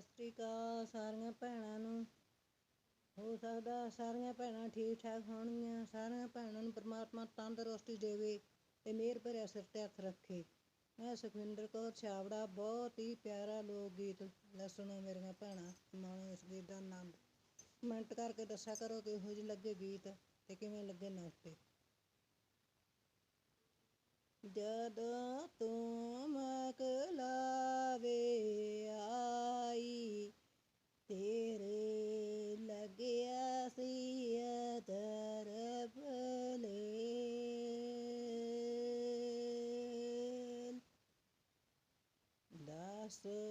ਸਤਿ ਸ੍ਰੀ ਅਕਾਲ ਸਾਰੀਆਂ ਭੈਣਾਂ ਨੂੰ। ਹੋ ਸਕਦਾ ਸਾਰੀਆਂ ਭੈਣਾਂ ਠੀਕ ਠਾਕ ਹੋਣਗੀਆਂ, ਸਾਰੀਆਂ ਭੈਣਾਂ ਨੂੰ ਪਰਮਾਤਮਾ ਤੰਦਰੁਸਤੀ ਦੇਵੇ ਤੇ ਮਿਹਰ ਭਰਿਆ ਸਿਰ ਤੇ ਹੱਥ ਰੱਖੇ। ਮੈਂ ਸੁਖਵਿੰਦਰ ਕੌਰ ਛਾਵੜਾ ਬਹੁਤ ਹੀ ਪਿਆਰਾ ਲੋਕ ਗੀਤ ਦੱਸਣਾ ਮੇਰੀਆਂ ਭੈਣਾਂ, ਮਾਣੋ ਇਸ ਗੀਤ ਦਾ ਆਨੰਦ। ਕਮੈਂਟ ਕਰਕੇ ਦੱਸਿਆ ਕਰੋ ਕਿ ਇਹੋ ਜਿਹੇ ਲੱਗੇ ਗੀਤ ਤੇ ਕਿਵੇਂ ਲੱਗੇ ਨਾਸ਼ਤੇ ਜਦੋਂ ਤੂੰ ਮਕਲਾ Namaste.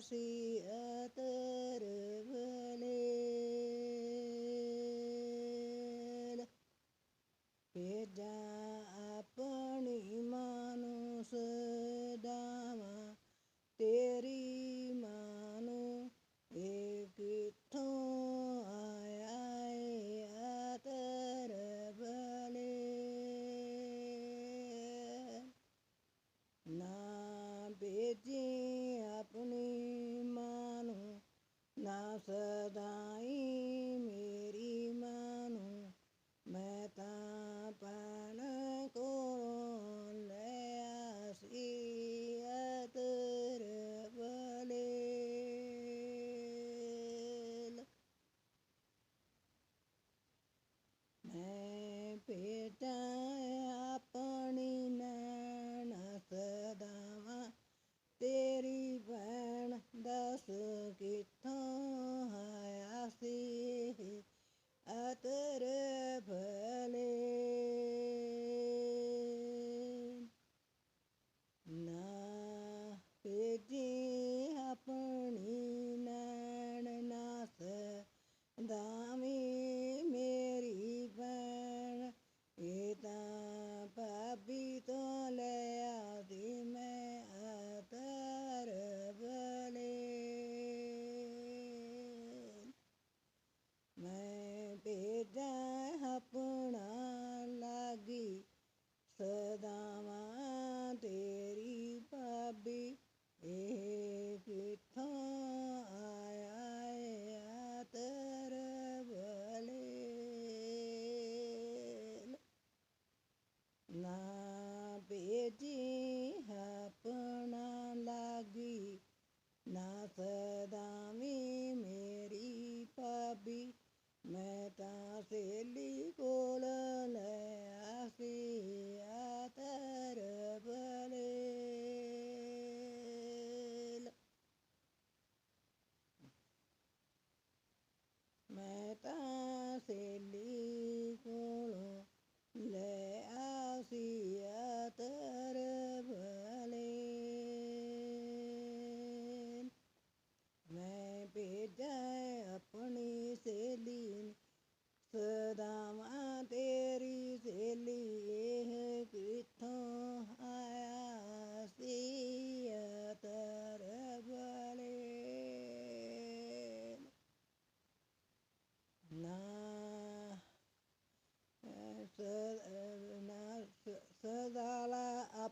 see பன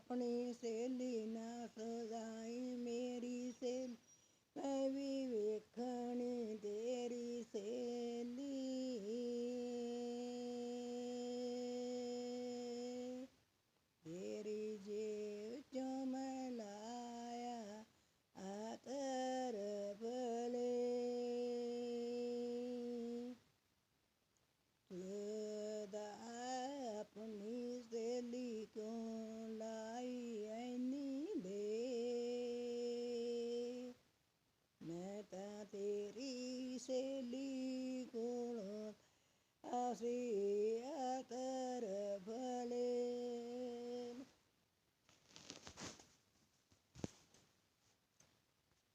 अपने से लेना सदा ശ്രീ